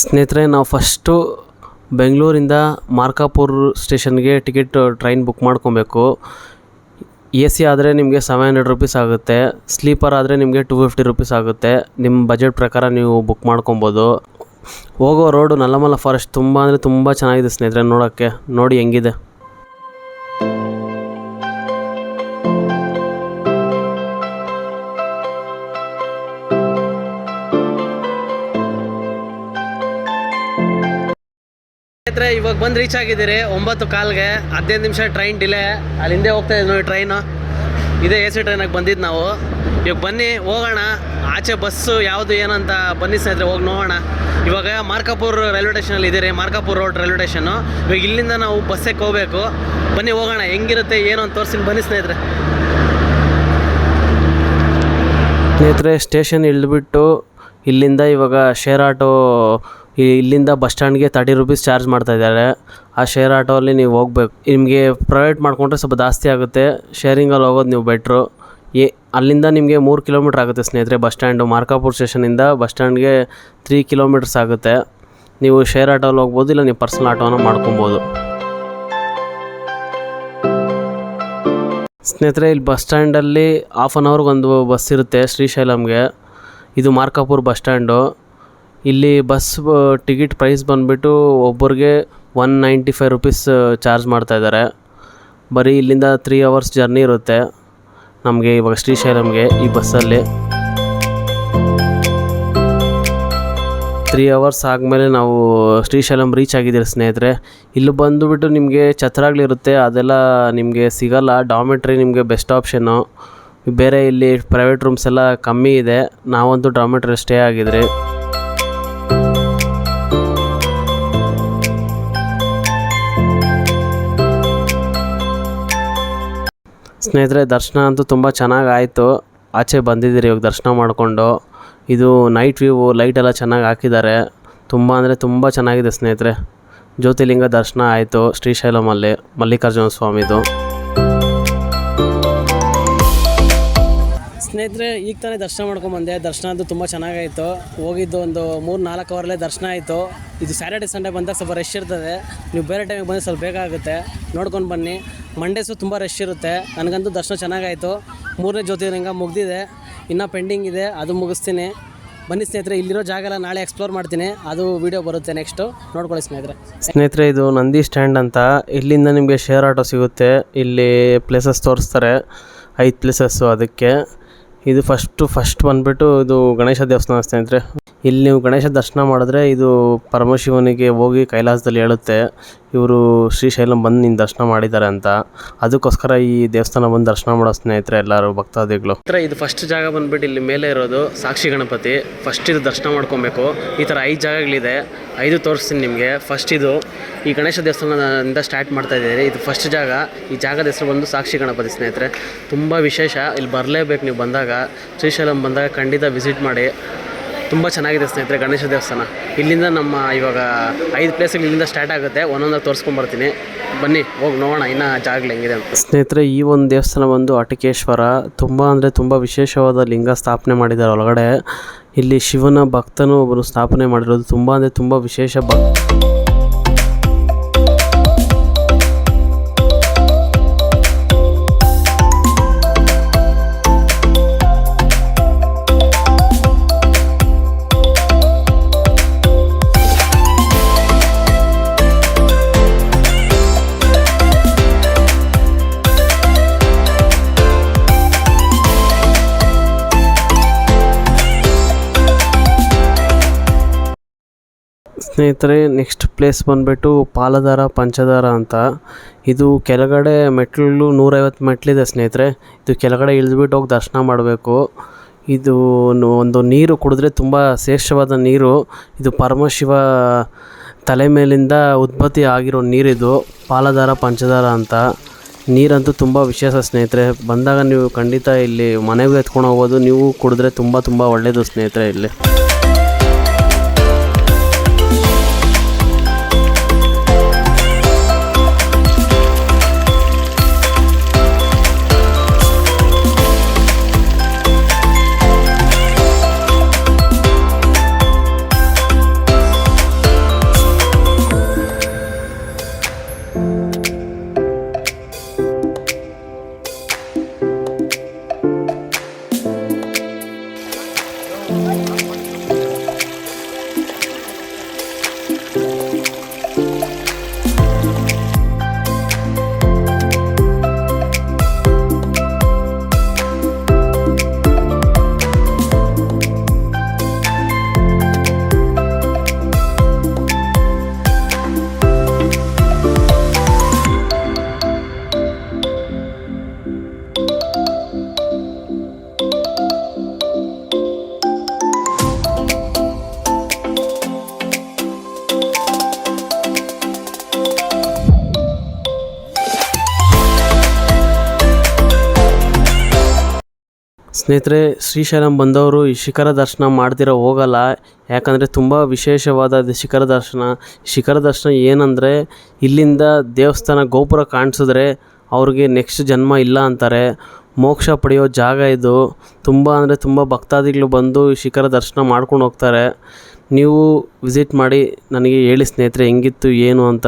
ಸ್ನೇಹಿತರೆ, ನಾವು ಫಸ್ಟು ಬೆಂಗಳೂರಿಂದ ಮಾರ್ಕಾಪುರ್ ಸ್ಟೇಷನ್ಗೆ ಟಿಕೆಟ್ ಟ್ರೈನ್ ಬುಕ್ ಮಾಡ್ಕೊಬೇಕು. ಎ ಸಿ ಆದರೆ ನಿಮಗೆ ಸೆವೆನ್ ಹಂಡ್ರೆಡ್ ರುಪೀಸ್ ಆಗುತ್ತೆ. ಸ್ಲೀಪರ್ ಆದರೆ ನಿಮಗೆ ಟು ಫಿಫ್ಟಿ ರುಪೀಸ್ ಆಗುತ್ತೆ. ನಿಮ್ಮ ಬಜೆಟ್ ಪ್ರಕಾರ ನೀವು ಬುಕ್ ಮಾಡ್ಕೊಬೋದು. ಹೋಗೋ ರೋಡು ನಲ್ಲಮಲ್ಲ ಫಾರೆಸ್ಟ್ ತುಂಬ ಅಂದರೆ ತುಂಬ ಚೆನ್ನಾಗಿದೆ ಸ್ನೇಹಿತರೆ, ನೋಡೋಕ್ಕೆ. ನೋಡಿ ಹೆಂಗಿದೆ. ಸ್ನೇಹಿತರೆ ಇವಾಗ ಬಂದು ರೀಚ್ ಆಗಿದ್ದೀರಿ. ಒಂಬತ್ತು ಕಾಲ್ಗೆ, ಹದಿನೈದು ನಿಮಿಷ ಟ್ರೈನ್ ಡಿಲೇ ಅಲ್ಲಿ ಹಿಂದೆ ಹೋಗ್ತಾ ಇದ್ದೀವಿ ನೋಡಿ ಟ್ರೈನು ಇದೇ ಎ ಸಿ ಟ್ರೈನಾಗಿ ಬಂದಿದ್ದು ನಾವು. ಇವಾಗ ಬನ್ನಿ, ಹೋಗೋಣ. ಆಚೆ ಬಸ್ಸು ಯಾವುದು ಏನಂತ ಬನ್ನಿ ಸ್ನೇಹಿತರೆ, ಹೋಗಿ ನೋಡೋಣ. ಇವಾಗ ಮಾರ್ಕಾಪುರ್ ರೈಲ್ವೆ ಸ್ಟೇಷನಲ್ಲಿ ಇದ್ದೀರಿ ಮಾರ್ಕಾಪುರ್ ರೋಡ್ ರೈಲ್ವೆ ಸ್ಟೇಷನು ಇವಾಗ ಇಲ್ಲಿಂದ ನಾವು ಬಸ್ಸಕ್ಕೆ ಹೋಗಬೇಕು. ಬನ್ನಿ, ಹೋಗೋಣ. ಹೆಂಗಿರುತ್ತೆ, ಏನು ಅಂತ ತೋರಿಸಿ ಬನ್ನಿ ಸ್ನೇಹಿತರೆ. ಸ್ನೇಹಿತರೆ ಸ್ಟೇಷನ್ ಇಳಿದ್ಬಿಟ್ಟು ಇಲ್ಲಿಂದ ಇವಾಗ ಶೇರ್ ಆಟೋ ಇಲ್ಲಿಂದ ಬಸ್ ಸ್ಟ್ಯಾಂಡ್ಗೆ ತರ್ಟಿ ರುಪೀಸ್ ಚಾರ್ಜ್ ಮಾಡ್ತಾ ಇದ್ದಾರೆ. ಆ ಶೇರ್ ಆಟೋಲ್ಲಿ ನೀವು ಹೋಗ್ಬೇಕು. ನಿಮಗೆ ಪ್ರೈವೇಟ್ ಮಾಡಿಕೊಂಡ್ರೆ ಸ್ವಲ್ಪ ಜಾಸ್ತಿ ಆಗುತ್ತೆ. ಶೇರಿಂಗಲ್ಲಿ ಹೋಗೋದು ನೀವು ಬೆಟ್ರು ಎ, ಅಲ್ಲಿಂದ ನಿಮಗೆ ಮೂರು ಕಿಲೋಮೀಟ್ರ್ ಆಗುತ್ತೆ ಸ್ನೇಹಿತರೆ ಬಸ್ ಸ್ಟ್ಯಾಂಡು. ಮಾರ್ಕಾಪುರ್ ಸ್ಟೇಷನಿಂದ ಬಸ್ ಸ್ಟ್ಯಾಂಡ್ಗೆ ತ್ರೀ ಕಿಲೋಮೀಟರ್ಸ್ ಆಗುತ್ತೆ. ನೀವು ಶೇರ್ ಆಟೋಲ್ಲಿ ಹೋಗ್ಬೋದು, ಇಲ್ಲ ನೀವು ಪರ್ಸನಲ್ ಆಟೋನ ಮಾಡ್ಕೊಬೋದು. ಸ್ನೇಹಿತರೆ, ಇಲ್ಲಿ ಬಸ್ ಸ್ಟ್ಯಾಂಡಲ್ಲಿ ಹಾಫ್ ಆನ್ ಅವರ್ಗೆ ಒಂದು ಬಸ್ ಇರುತ್ತೆ ಶ್ರೀಶೈಲಮ್ಗೆ ಇದು ಮಾರ್ಕಾಪುರ್ ಬಸ್ ಸ್ಟ್ಯಾಂಡು. ಇಲ್ಲಿ ಬಸ್ ಟಿಕೆಟ್ ಪ್ರೈಸ್ ಬಂದುಬಿಟ್ಟು ಒಬ್ಬರಿಗೆ one ninety five rupees charge ಮಾಡ್ತಾ ಇದ್ದಾರೆ. ಬರೀ ಇಲ್ಲಿಂದ ತ್ರೀ ಅವರ್ಸ್ ಜರ್ನಿ ಇರುತ್ತೆ. ನಮಗೆ ಇವಾಗ ಶ್ರೀಶೈಲಂಗೆ ಈ ಬಸ್ಸಲ್ಲಿ. ತ್ರೀ ಅವರ್ಸ್ ಆದಮೇಲೆ ನಾವು ಶ್ರೀಶೈಲಂ ರೀಚ್ ಆಗಿದ್ದೀರಿ ಸ್ನೇಹಿತರೆ. ಇಲ್ಲಿ ಬಂದುಬಿಟ್ಟು ನಿಮಗೆ ಛತ್ರಗಳಿರುತ್ತೆ ಅದೆಲ್ಲ ನಿಮಗೆ ಸಿಗಲ್ಲ. ಡಾಮೆಟ್ರಿ ನಿಮಗೆ ಬೆಸ್ಟ್ ಆಪ್ಷನ್ನು ಬೇರೆ ಇಲ್ಲಿ ಪ್ರೈವೇಟ್ ರೂಮ್ಸ್ ಎಲ್ಲ ಕಮ್ಮಿ ಇದೆ. ನಾವಂತೂ ಡಾಮೆಟ್ರಿ ಸ್ಟೇ ಆಗಿದ್ರಿ. ಸ್ನೇಹಿತರೆ, ದರ್ಶನ ಅಂತೂ ತುಂಬ ಚೆನ್ನಾಗಿ ಆಯಿತು ಆಚೆ ಬಂದಿದ್ದೀರಿ ಇವಾಗ ದರ್ಶನ ಮಾಡಿಕೊಂಡು. ಇದು ನೈಟ್ ವ್ಯೂ ಲೈಟ್ ಎಲ್ಲ ಚೆನ್ನಾಗಿ ಹಾಕಿದ್ದಾರೆ. ತುಂಬ ಅಂದರೆ ತುಂಬ ಚೆನ್ನಾಗಿದೆ ಸ್ನೇಹಿತರೆ. ಜ್ಯೋತಿರ್ಲಿಂಗ ದರ್ಶನ ಆಯಿತು ಶ್ರೀಶೈಲಮಲ್ಲಿ ಮಲ್ಲಿಕಾರ್ಜುನ ಸ್ವಾಮಿದು. ಸ್ನೇಹಿತರೆ, ಈಗ ತಾನೇ ದರ್ಶನ ಮಾಡ್ಕೊಂಡ್ಬಂದೆ ದರ್ಶನ ಅಂತೂ ತುಂಬ ಚೆನ್ನಾಗಾಯಿತು. ಹೋಗಿದ್ದು ಒಂದು ಮೂರು, ನಾಲ್ಕು ಅವರಲ್ಲೇ ದರ್ಶನ ಆಯಿತು. ಇದು ಸ್ಯಾಟರ್ಡೆ ಸಂಡೇ ಬಂದಾಗ ಸ್ವಲ್ಪ ರಶ್ ಇರ್ತದೆ. ನೀವು ಬೇರೆ ಟೈಮಿಗೆ ಬಂದರೆ ಸ್ವಲ್ಪ ಬೇಗ ಆಗುತ್ತೆ. ನೋಡ್ಕೊಂಡು ಬನ್ನಿ. ಮಂಡೇಸು ತುಂಬ ರಶ್ ಇರುತ್ತೆ. ನನಗಂತೂ ದರ್ಶನ ಚೆನ್ನಾಗಾಯಿತು. ಮೂರನೇ ಜ್ಯೋತಿರ್ಲಿಂಗ ಮುಗ್ದಿದೆ. ಇನ್ನೂ ಪೆಂಡಿಂಗ್ ಇದೆ. ಅದು ಮುಗಿಸ್ತೀನಿ. ಬನ್ನಿ ಸ್ನೇಹಿತರೆ, ಇಲ್ಲಿರೋ ಜಾಗ ಎಲ್ಲ ನಾಳೆ ಎಕ್ಸ್ಪ್ಲೋರ್ ಮಾಡ್ತೀನಿ. ಅದು ವಿಡಿಯೋ ಬರುತ್ತೆ ನೆಕ್ಸ್ಟು ನೋಡ್ಕೊಳ್ಳಿ ಸ್ನೇಹಿತರೆ. ಸ್ನೇಹಿತರೆ, ಇದು ನಂದಿ ಸ್ಟ್ಯಾಂಡ್ ಅಂತ. ಇಲ್ಲಿಂದ ನಿಮಗೆ ಶೇರ್ ಆಟೋ ಸಿಗುತ್ತೆ. ಇಲ್ಲಿ ಪ್ಲೇಸಸ್ ತೋರಿಸ್ತಾರೆ. ಐದು ಪ್ಲೇಸಸ್ಸು ಅದಕ್ಕೆ. ಇದು ಫಸ್ಟು ಫಸ್ಟ್ ಬಂದುಬಿಟ್ಟು ಇದು ಗಣೇಶ ದೇವಸ್ಥಾನ ಸ್ನೇಹಿತರೆ. ಇಲ್ಲಿ ನೀವು ಗಣೇಶ ದರ್ಶನ ಮಾಡಿದ್ರೆ ಇದು ಪರಮಶಿವನಿಗೆ ಹೋಗಿ ಕೈಲಾಸದಲ್ಲಿ ಹೇಳುತ್ತೆ, ಇವರು ಶ್ರೀಶೈಲಂ ಬಂದು ನಿನ್ನ ದರ್ಶನ ಮಾಡಿದ್ದಾರೆ ಅಂತ. ಅದಕ್ಕೋಸ್ಕರ ಈ ದೇವಸ್ಥಾನ ಬಂದು ದರ್ಶನ ಮಾಡೋ ಸ್ನೇಹಿತರೆ ಎಲ್ಲರೂ, ಭಕ್ತಾದಿಗಳು. ಇದು ಫಸ್ಟ್ ಜಾಗ ಬಂದ್ಬಿಟ್ಟು ಇಲ್ಲಿ ಮೇಲೆ ಇರೋದು ಸಾಕ್ಷಿ ಗಣಪತಿ. ಫಸ್ಟ್ ಇದು ದರ್ಶನ ಮಾಡ್ಕೊಬೇಕು. ಈ ಥರ ಐದು ಜಾಗಗಳಿದೆ. ಐದು ತೋರಿಸ್ತೀನಿ ನಿಮಗೆ. ಫಸ್ಟ್ ಇದು ಈ ಗಣೇಶ ದೇವಸ್ಥಾನದಿಂದ ಸ್ಟಾರ್ಟ್ ಮಾಡ್ತಾ ಇದ್ದೀರಿ. ಇದು ಫಸ್ಟ್ ಜಾಗ. ಈ ಜಾಗದ ಹೆಸರು ಬಂದು ಸಾಕ್ಷಿ ಗಣಪತಿ ಸ್ನೇಹಿತರೆ. ತುಂಬ ವಿಶೇಷ. ಇಲ್ಲಿ ಬರಲೇಬೇಕು ನೀವು ಬಂದಾಗ. ಶ್ರೀಶೈಲಂ ಬಂದಾಗ ಖಂಡಿತ ವಿಸಿಟ್ ಮಾಡಿ. ತುಂಬ ಚೆನ್ನಾಗಿದೆ ಸ್ನೇಹಿತರೆ ಗಣೇಶ ದೇವಸ್ಥಾನ. ಇಲ್ಲಿಂದ ನಮ್ಮ ಇವಾಗ ಐದು ಪ್ಲೇಸಲ್ಲಿ ಇಲ್ಲಿಂದ ಸ್ಟಾರ್ಟ್ ಆಗುತ್ತೆ. ಒಂದೊಂದಾಗಿ ತೋರಿಸ್ಕೊಂಬರ್ತೀನಿ ಬನ್ನಿ, ಹೋಗಿ ನೋಡೋಣ. ಇನ್ನೂ ಜಾಗಗಳು ಹೆಂಗಿದೆ ಅಂತ. ಸ್ನೇಹಿತರೆ, ಈ ಒಂದು ದೇವಸ್ಥಾನ ಬಂದು ಅಟಿಕೇಶ್ವರ ತುಂಬ ಅಂದರೆ ತುಂಬ ವಿಶೇಷವಾದ ಲಿಂಗ ಸ್ಥಾಪನೆ ಮಾಡಿದ್ದಾರೆ ಒಳಗಡೆ. ಇಲ್ಲಿ ಶಿವನ ಭಕ್ತನು ಒಬ್ಬರು ಸ್ಥಾಪನೆ ಮಾಡಿರೋದು ತುಂಬ ಅಂದರೆ ತುಂಬ ವಿಶೇಷ ಭಕ್ ಸ್ನೇಹಿತರೆ ನೆಕ್ಸ್ಟ್ ಪ್ಲೇಸ್ ಬಂದುಬಿಟ್ಟು ಪಾಲದಾರ, ಪಂಚದಾರ ಅಂತ. ಇದು ಕೆಳಗಡೆ ಮೆಟ್ಲು ನೂರೈವತ್ತು ಮೆಟ್ಲಿದೆ ಸ್ನೇಹಿತರೆ. ಇದು ಕೆಳಗಡೆ ಇಳಿದ್ಬಿಟ್ಟು ಹೋಗಿ ದರ್ಶನ ಮಾಡಬೇಕು. ಇದು ಒಂದು ನೀರು ಕುಡಿದ್ರೆ ತುಂಬ ಶ್ರೇಷ್ಠವಾದ ನೀರು. ಇದು ಪರಮಶಿವ ತಲೆ ಮೇಲಿಂದ ಉತ್ಪತ್ತಿ ಆಗಿರೋ ನೀರಿದು ಪಾಲದಾರ, ಪಂಚದಾರ ಅಂತ. ನೀರಂತೂ ತುಂಬ ವಿಶೇಷ ಸ್ನೇಹಿತರೆ. ಬಂದಾಗ ನೀವು ಖಂಡಿತ ಇಲ್ಲಿ ಮನೆಗೂ ಎತ್ಕೊಂಡು ಹೋಗ್ಬೋದು. ನೀವು ಕುಡಿದ್ರೆ ತುಂಬ ತುಂಬ ಒಳ್ಳೆಯದು ಸ್ನೇಹಿತರೆ ಇಲ್ಲಿ. ಸ್ನೇಹಿತರೆ, ಶ್ರೀಶೈಲಂ ಬಂದವರು ಈ ಶಿಖರ ದರ್ಶನ ಮಾಡ್ದಿರ ಹೋಗಲ್ಲ. ಯಾಕಂದರೆ ತುಂಬ ವಿಶೇಷವಾದ ಶಿಖರ ದರ್ಶನ. ಶಿಖರ ದರ್ಶನ ಏನಂದರೆ, ಇಲ್ಲಿಂದ ದೇವಸ್ಥಾನ ಗೋಪುರ ಕಾಣಿಸಿದ್ರೆ ಅವ್ರಿಗೆ ನೆಕ್ಸ್ಟ್ ಜನ್ಮ ಇಲ್ಲ ಅಂತಾರೆ. ಮೋಕ್ಷ ಪಡೆಯೋ ಜಾಗ ಇದು. ತುಂಬ ಅಂದರೆ ತುಂಬ ಭಕ್ತಾದಿಗಳು ಬಂದು ಈ ಶಿಖರ ದರ್ಶನ ಮಾಡ್ಕೊಂಡು ಹೋಗ್ತಾರೆ. ನೀವು ವಿಸಿಟ್ ಮಾಡಿ ನನಗೆ ಹೇಳಿ ಸ್ನೇಹಿತರೆ, ಹೆಂಗಿತ್ತು, ಏನು ಅಂತ.